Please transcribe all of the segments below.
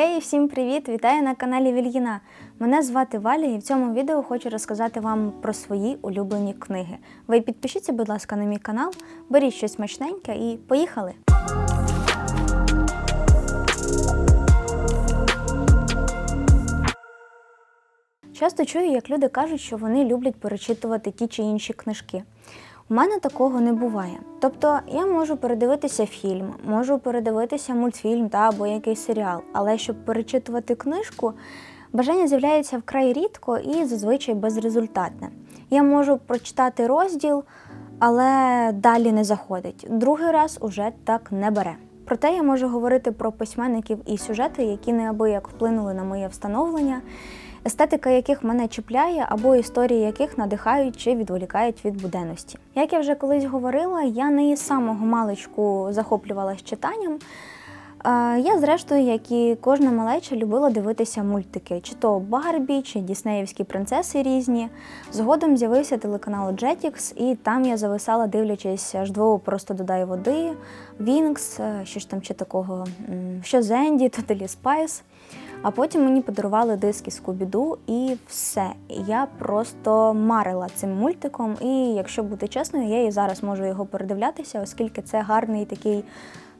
Хей, всім привіт! Вітаю на каналі Вільїна. Мене звати Валя, і в цьому відео хочу розказати вам про свої улюблені книги. Ви підпишіться, будь ласка, на мій канал, беріть щось смачненьке і поїхали! Часто чую, як люди кажуть, що вони люблять перечитувати ті чи інші книжки. У мене такого не буває. Тобто я можу передивитися фільм, можу передивитися мультфільм та або якийсь серіал, але щоб перечитувати книжку, бажання з'являється вкрай рідко і зазвичай безрезультатне. Я можу прочитати розділ, але далі не заходить. Другий раз уже так не бере. Проте я можу говорити про письменників і сюжети, які неабияк вплинули на моє встановлення, естетика яких мене чіпляє, або історії яких надихають чи відволікають від буденності. Як я вже колись говорила, я не із самого маличку захоплювалась читанням. Е, Я, зрештою, як і кожна малеча, любила дивитися мультики, чи то Барбі, чи Діснеївські принцеси різні. Згодом з'явився телеканал Jetix, і там я зависала, дивлячись аж двого просто додай води, Вінкс, е, що ж там ще такого, що Зенді, Totally Spice. А потім мені подарували диски Скубіду і все. Я просто марила цим мультиком, і якщо бути чесною, я і зараз можу його передивлятися, оскільки це гарний такий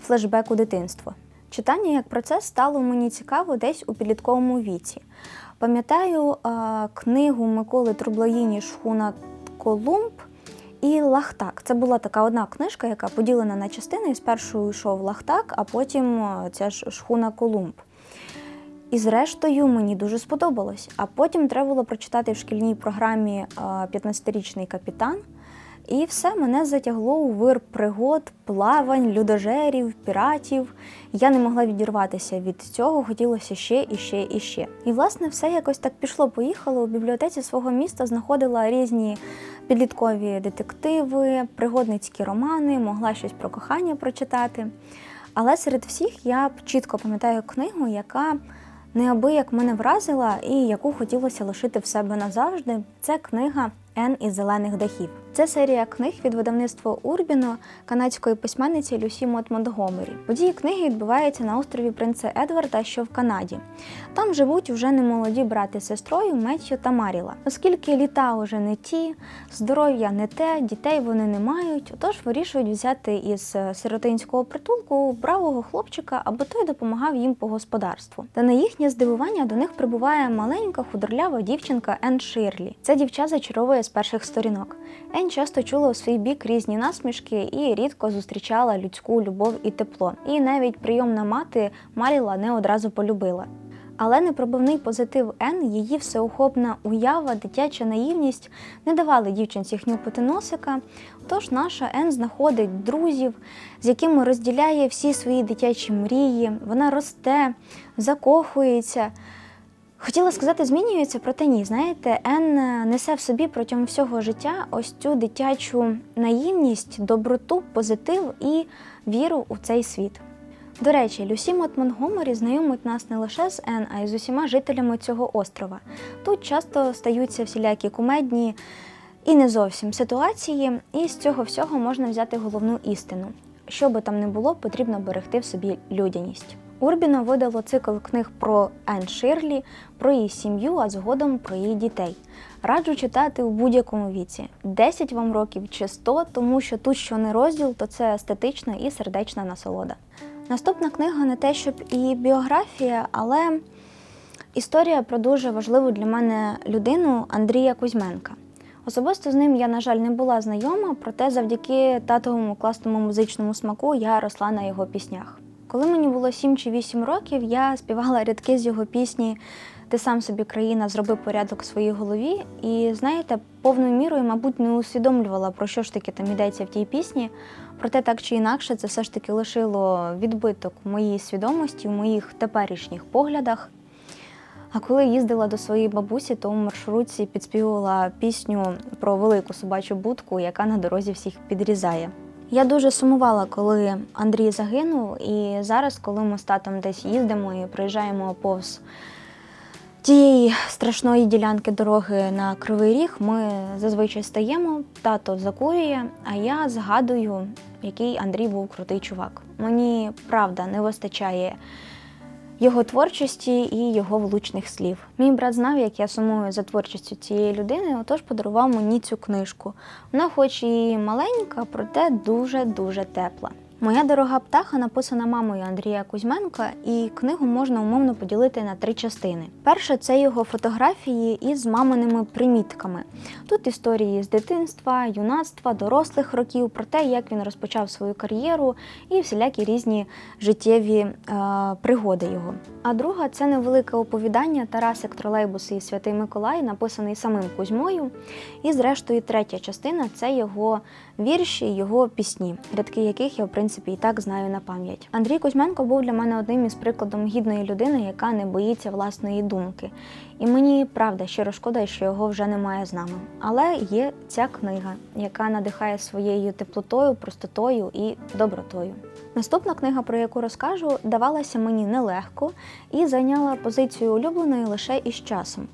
флешбек у дитинство. Читання як процес стало мені цікаво десь у підлітковому віці. Пам'ятаю книгу Миколи Трублаїні Шхуна Колумб і Лахтак. Це була така одна книжка, яка поділена на частини. Спершу йшов Лахтак, а потім ця ж Шхуна Колумб. І зрештою мені дуже сподобалось. А потім треба було прочитати в шкільній програмі е, «15-річний капітан. І все мене затягло у вир пригод, плавань, людожерів, піратів. Я не могла відірватися від цього, хотілося ще і ще і ще. І власне все якось так пішло-поїхало. У бібліотеці свого міста знаходила різні підліткові детективи, пригодницькі романи, могла щось про кохання прочитати. Але серед всіх я чітко пам'ятаю книгу, яка неабияк мене вразила і яку хотілося лишити в себе назавжди. Це книга Ен із зелених дахів. Це серія книг від видавництва Урбіно канадської письменниці Люсі Мот Монтгомері. Події книги відбуваються на острові Принца Едварда, що в Канаді. Там живуть вже немолоді брати з сестрою Меттю та Маріла. Оскільки літа уже не ті, здоров'я не те, дітей вони не мають, отож вирішують взяти із сиротинського притулку бравого хлопчика, аби той допомагав їм по господарству. Та на їхнє здивування до них прибуває маленька худорлява дівчинка Ен Ширлі. Ця дівча зачаровує з перших сторінок. Ен часто чула у свій бік різні насмішки і рідко зустрічала людську любов і тепло. І навіть прийомна мати Маріла не одразу полюбила. Але непробивний позитив Ен, її всеохопна уява, дитяча наївність не давали дівчинці хнюпити носика. Тож наша Ен знаходить друзів, з якими розділяє всі свої дитячі мрії. Вона росте, закохується. Хотіла сказати, змінюється, проте ні. Знаєте, Ен несе в собі протягом всього життя ось цю дитячу наївність, доброту, позитив і віру у цей світ. До речі, Люсі Мот Монгомері знайомить нас не лише з Ен, а й з усіма жителями цього острова. Тут часто стаються всілякі кумедні і не зовсім ситуації, і з цього всього можна взяти головну істину. Що би там не було, потрібно берегти в собі людяність. Урбіно видало цикл книг про Ен Ширлі, про її сім'ю, а згодом про її дітей. Раджу читати у будь-якому віці 10 вам років чи 100, тому що тут що не розділ, то це естетична і сердечна насолода. Наступна книга не те, щоб і біографія, але історія про дуже важливу для мене людину Андрія Кузьменка. Особисто з ним я, на жаль, не була знайома, проте завдяки татовому класному музичному смаку я росла на його піснях. Коли мені було 7 чи 8 років, я співала рядки з його пісні Ти сам собі країна зроби порядок в своїй голові. І знаєте, повною мірою, мабуть, не усвідомлювала, про що ж таки там йдеться в тій пісні. Проте так чи інакше, це все ж таки лишило відбиток в моїй свідомості, в моїх теперішніх поглядах. А коли їздила до своєї бабусі, то у маршрутці підспівувала пісню про велику собачу будку, яка на дорозі всіх підрізає. Я дуже сумувала, коли Андрій загинув, і зараз, коли ми з татом десь їздимо і приїжджаємо повз тієї страшної ділянки дороги на Кривий Ріг, ми зазвичай стаємо, тато закурює, а я згадую, який Андрій був крутий чувак. Мені правда не вистачає його творчості і його влучних слів. Мій брат знав, як я сумую за творчістю цієї людини, отож подарував мені цю книжку. Вона, хоч і маленька, проте дуже дуже тепла. Моя дорога птаха написана мамою Андрія Кузьменка, і книгу можна умовно поділити на три частини. Перша це його фотографії із маминими примітками. Тут історії з дитинства, юнацтва, дорослих років, про те, як він розпочав свою кар'єру і всілякі різні життєві е, пригоди його. А друга це невелике оповідання Тарасик Тролейбус і Святий Миколай, написаний самим Кузьмою. І зрештою, третя частина це його вірші, його пісні, рядки яких я в принципі і так знаю на пам'ять. Андрій Кузьменко був для мене одним із прикладом гідної людини, яка не боїться власної думки. І мені правда щиро шкода, що його вже немає з нами. Але є ця книга, яка надихає своєю теплотою, простотою і добротою. Наступна книга, про яку розкажу, давалася мені нелегко і зайняла позицію улюбленої лише із часом.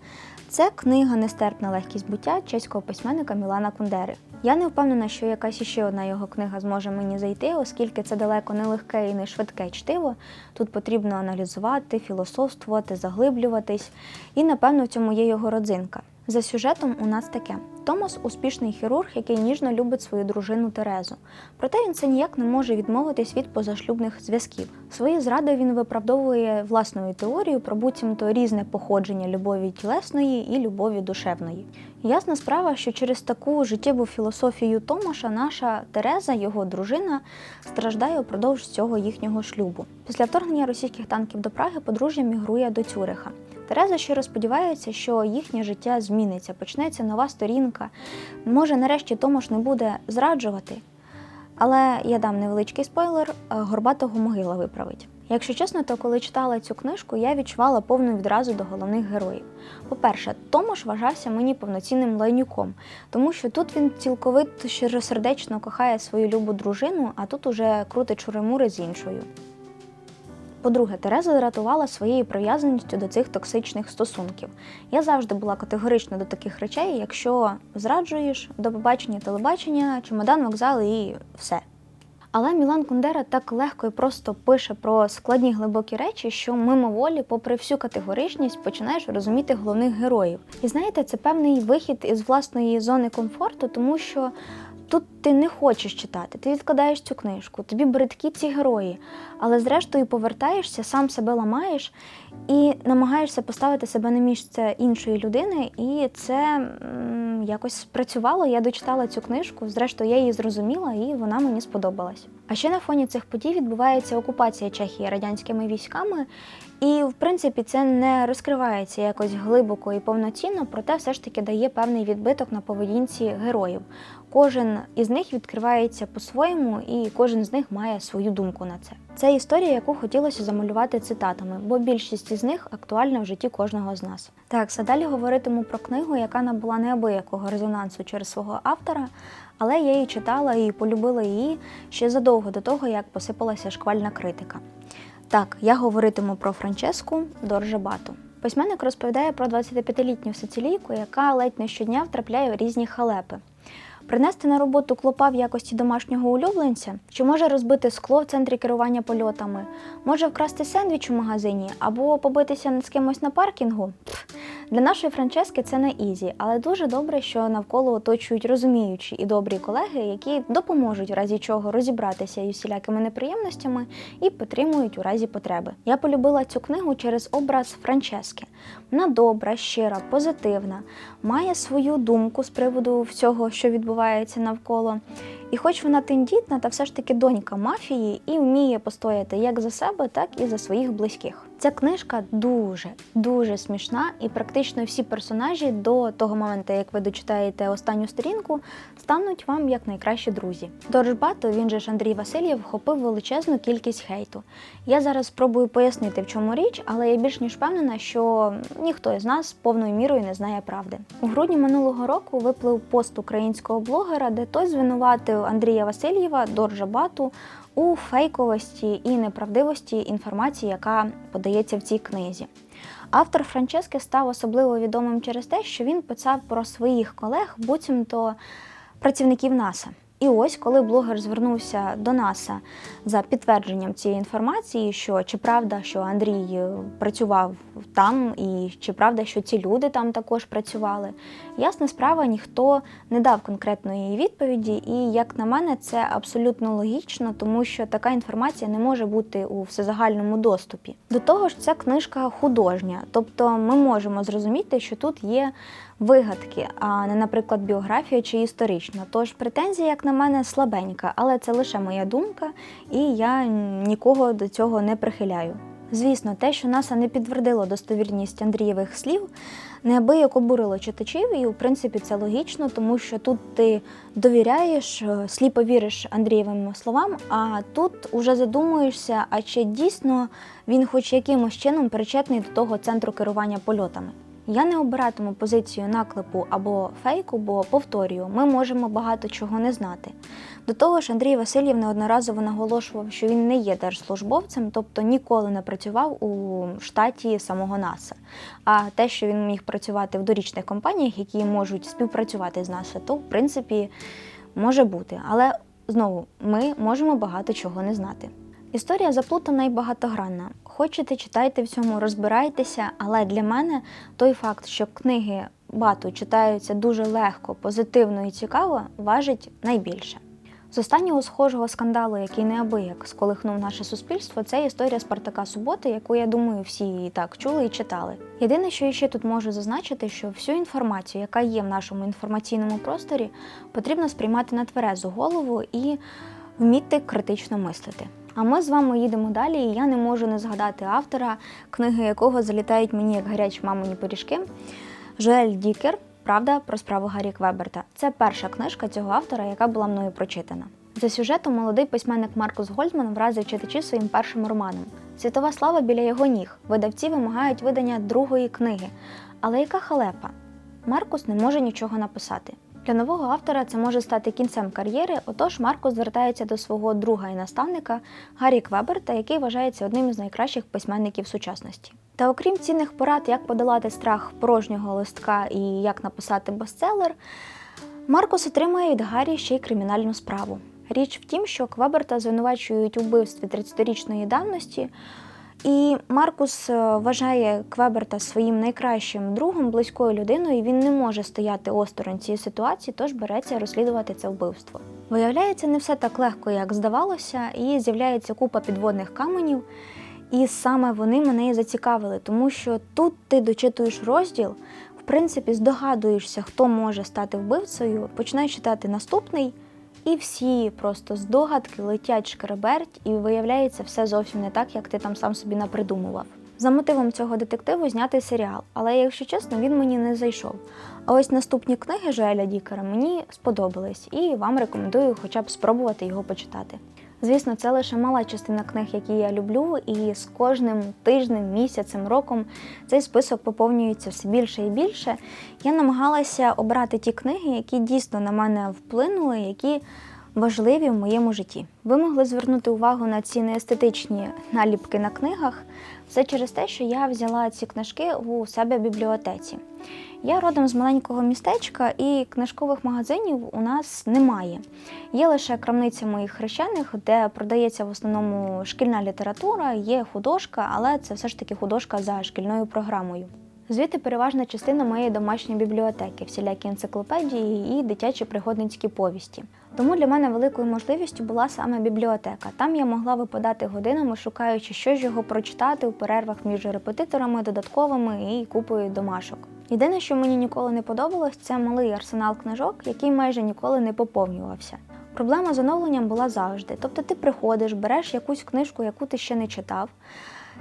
Це книга Нестерпна легкість буття чеського письменника Мілана Кундери. Я не впевнена, що якась іще одна його книга зможе мені зайти, оскільки це далеко не легке і не швидке чтиво. Тут потрібно аналізувати, філософствувати, заглиблюватись, і напевно в цьому є його родзинка. За сюжетом у нас таке: Томас успішний хірург, який ніжно любить свою дружину Терезу. Проте він це ніяк не може відмовитись від позашлюбних зв'язків. Свої зради він виправдовує власною теорією про буцімто різне походження любові тілесної і любові душевної. Ясна справа, що через таку життєву філософію Томаша наша Тереза, його дружина, страждає упродовж цього їхнього шлюбу. Після вторгнення російських танків до Праги подружжя мігрує до Цюриха. Тереза щиро сподівається, що їхнє життя зміниться, почнеться нова сторінка. Може, нарешті Томаш не буде зраджувати. Але я дам невеличкий спойлер: е, горбатого могила виправить. Якщо чесно, то коли читала цю книжку, я відчувала повну відразу до головних героїв. По-перше, Томаш вважався мені повноцінним лайнюком, тому що тут він цілковито щиросердечно кохає свою любу дружину, а тут уже крутить чуримури з іншою. По-друге, Тереза дратувала своєю прив'язаністю до цих токсичних стосунків. Я завжди була категорична до таких речей, якщо зраджуєш до побачення телебачення, чемодан, вокзал і все. Але Мілан Кундера так легко і просто пише про складні глибокі речі, що мимоволі, попри всю категоричність, починаєш розуміти головних героїв. І знаєте, це певний вихід із власної зони комфорту, тому що тут ти не хочеш читати, ти відкладаєш цю книжку, тобі бридкі ці герої, але зрештою повертаєшся, сам себе ламаєш і намагаєшся поставити себе на місце іншої людини, і це якось спрацювало. Я дочитала цю книжку, зрештою, я її зрозуміла, і вона мені сподобалась. А ще на фоні цих подій відбувається окупація Чехії радянськими військами, і в принципі це не розкривається якось глибоко і повноцінно, проте все ж таки дає певний відбиток на поведінці героїв. Кожен із них відкривається по-своєму, і кожен з них має свою думку на це. Це історія, яку хотілося замалювати цитатами, бо більшість із них актуальна в житті кожного з нас. Так, а далі говоритиму про книгу, яка набула неабиякого резонансу через свого автора, але я її читала і полюбила її ще задовго до того, як посипалася шквальна критика. Так, я говоритиму про Франческу Доржабату. Письменник розповідає про 25-літню сицилійку, яка ледь не щодня втрапляє в різні халепи. Принести на роботу клопа в якості домашнього улюбленця, чи може розбити скло в центрі керування польотами, може вкрасти сендвіч у магазині або побитися з кимось на паркінгу. Для нашої Франчески це не ізі, але дуже добре, що навколо оточують розуміючі і добрі колеги, які допоможуть в разі чого розібратися із всілякими неприємностями і підтримують у разі потреби. Я полюбила цю книгу через образ Франчески. Вона добра, щира, позитивна, має свою думку з приводу всього, що відбувається навколо. І хоч вона тендітна, та все ж таки донька мафії і вміє постояти як за себе, так і за своїх близьких. Ця книжка дуже дуже смішна, і практично всі персонажі до того моменту, як ви дочитаєте останню сторінку, стануть вам як найкращі друзі. Доржбато, він же ж Андрій Васильєв, вхопив величезну кількість хейту. Я зараз спробую пояснити, в чому річ, але я більш ніж впевнена, що ніхто із нас повною мірою не знає правди. У грудні минулого року виплив пост українського блогера, де той звинуватив Андрія Васильєва Доржабату у фейковості і неправдивості інформації, яка подається в цій книзі. Автор Франчески став особливо відомим через те, що він писав про своїх колег, буцімто працівників НАСА. І ось, коли блогер звернувся до НАСА за підтвердженням цієї інформації, що чи правда, що Андрій е, працював там, і чи правда, що ці люди там також працювали, ясна справа, ніхто не дав конкретної відповіді. І як на мене, це абсолютно логічно, тому що така інформація не може бути у всезагальному доступі. До того ж, це книжка художня, тобто ми можемо зрозуміти, що тут є вигадки, а не, наприклад, біографія чи історична. Тож претензія, як на мене, слабенька, але це лише моя думка, і я нікого до цього не прихиляю. Звісно, те, що НАСА не підтвердило достовірність Андрієвих слів, неабияк обурило читачів, і в принципі це логічно, тому що тут ти довіряєш, е, сліпо віриш Андрієвим словам, а тут уже задумуєшся, а чи дійсно він хоч якимось чином причетний до того центру керування польотами. Я не обиратиму позицію наклепу або фейку, бо повторюю, ми можемо багато чого не знати. До того ж, Андрій Васильєв неодноразово наголошував, що він не є держслужбовцем, тобто ніколи не працював у штаті самого НАСА. А те, що він міг працювати в дорічних компаніях, які можуть співпрацювати з НАСА, то в принципі може бути. Але знову ми можемо багато чого не знати. Історія заплутана і багатогранна. Хочете, читайте в цьому, розбирайтеся, але для мене той факт, що книги Бату читаються дуже легко, позитивно і цікаво, важить найбільше. З останнього схожого скандалу, який неабияк сколихнув наше суспільство, це історія Спартака Суботи, яку я думаю, всі і так чули і читали. Єдине, що я ще тут можу зазначити, що всю інформацію, яка є в нашому інформаційному просторі, потрібно сприймати на тверезу голову і вміти критично мислити. А ми з вами їдемо далі, і я не можу не згадати автора, книги якого залітають мені як гарячі мамині пиріжки. Жоель Дікер Правда про справу Гаррі Квеберта. Це перша книжка цього автора, яка була мною прочитана. За сюжетом молодий письменник Маркус Гольдман вразив читачів своїм першим романом. Світова слава біля його ніг. Видавці вимагають видання другої книги. Але яка халепа? Маркус не може нічого написати. Для нового автора це може стати кінцем кар'єри, отож Маркус звертається до свого друга і наставника Гаррі Квеберта, який вважається одним із найкращих письменників сучасності. Та окрім цінних порад, як подолати страх порожнього листка і як написати бестселер, Маркус отримує від Гаррі ще й кримінальну справу. Річ в тім, що Квеберта звинувачують у вбивстві 30-річної давності. І Маркус е, вважає Квеберта своїм найкращим другом, близькою людиною. і Він не може стояти осторонь цієї ситуації, тож береться розслідувати це вбивство. Виявляється, не все так легко, як здавалося, і з'являється купа підводних каменів. І саме вони мене і зацікавили, тому що тут ти дочитуєш розділ, в принципі, здогадуєшся, хто може стати вбивцею, починаєш читати наступний. І всі просто здогадки летять шкереберть, і виявляється все зовсім не так, як ти там сам собі напридумував. За мотивом цього детективу знятий серіал, але якщо чесно, він мені не зайшов. А ось наступні книги Жоеля Дікера мені сподобались, і вам рекомендую хоча б спробувати його почитати. Звісно, це лише мала частина книг, які я люблю, і з кожним тижнем, місяцем, роком цей список поповнюється все більше і більше. Я намагалася обрати ті книги, які дійсно на мене вплинули, які важливі в моєму житті. Ви могли звернути увагу на ці неестетичні наліпки на книгах, все через те, що я взяла ці книжки у себе в бібліотеці. Я родом з маленького містечка, і книжкових магазинів у нас немає. Є лише крамниця моїх хрещених, де продається в основному шкільна література, є художка, але це все ж таки художка за шкільною програмою. Звідти переважна частина моєї домашньої бібліотеки, всілякі енциклопедії і дитячі пригодницькі повісті. Тому для мене великою можливістю була саме бібліотека. Там я могла випадати годинами, шукаючи, що ж його прочитати у перервах між репетиторами, додатковими і купою домашок. Єдине, що мені ніколи не подобалось, це малий арсенал книжок, який майже ніколи не поповнювався. Проблема з оновленням була завжди. Тобто ти приходиш, береш якусь книжку, яку ти ще не читав,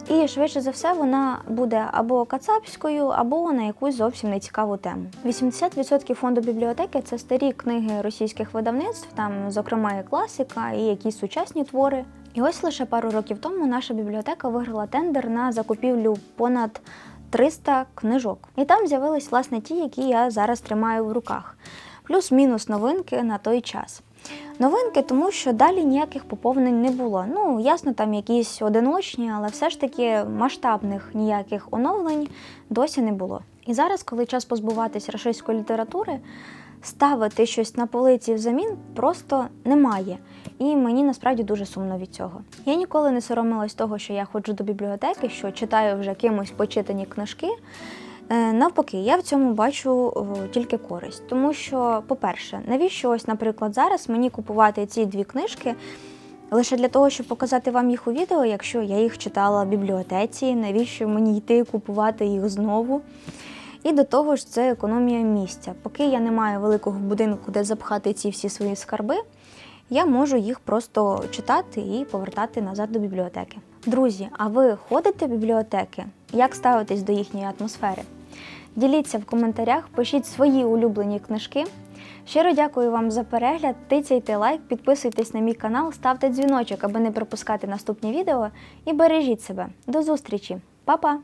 і швидше за все вона буде або кацапською, або на якусь зовсім нецікаву тему. 80% фонду бібліотеки це старі книги російських видавництв, там, зокрема, і класика, і якісь сучасні твори. І ось лише пару років тому наша бібліотека виграла тендер на закупівлю понад 300 книжок. І там з'явились власне ті, які я зараз тримаю в руках, плюс-мінус новинки на той час. Новинки, тому що далі ніяких поповнень не було. Ну, ясно, там якісь одиночні, але все ж таки масштабних ніяких оновлень досі не було. І зараз, коли час позбуватись рашистської літератури, ставити щось на полиці взамін просто немає. І мені насправді дуже сумно від цього. Я ніколи не соромилась того, що я ходжу до бібліотеки, що читаю вже кимось почитані книжки. Е, Навпаки, я в цьому бачу тільки користь, тому що, по-перше, навіщо ось, наприклад, зараз мені купувати ці дві книжки лише для того, щоб показати вам їх у відео, якщо я їх читала в бібліотеці, навіщо мені йти купувати їх знову? І до того ж, це економія місця. Поки я не маю великого будинку, де запхати ці всі свої скарби, я можу їх просто читати і повертати назад до бібліотеки. Друзі, а ви ходите в бібліотеки? Як ставитись до їхньої атмосфери? Діліться в коментарях, пишіть свої улюблені книжки. Щиро дякую вам за перегляд. Тицяйте лайк, підписуйтесь на мій канал, ставте дзвіночок, аби не пропускати наступні відео. І бережіть себе. До зустрічі, Па-па!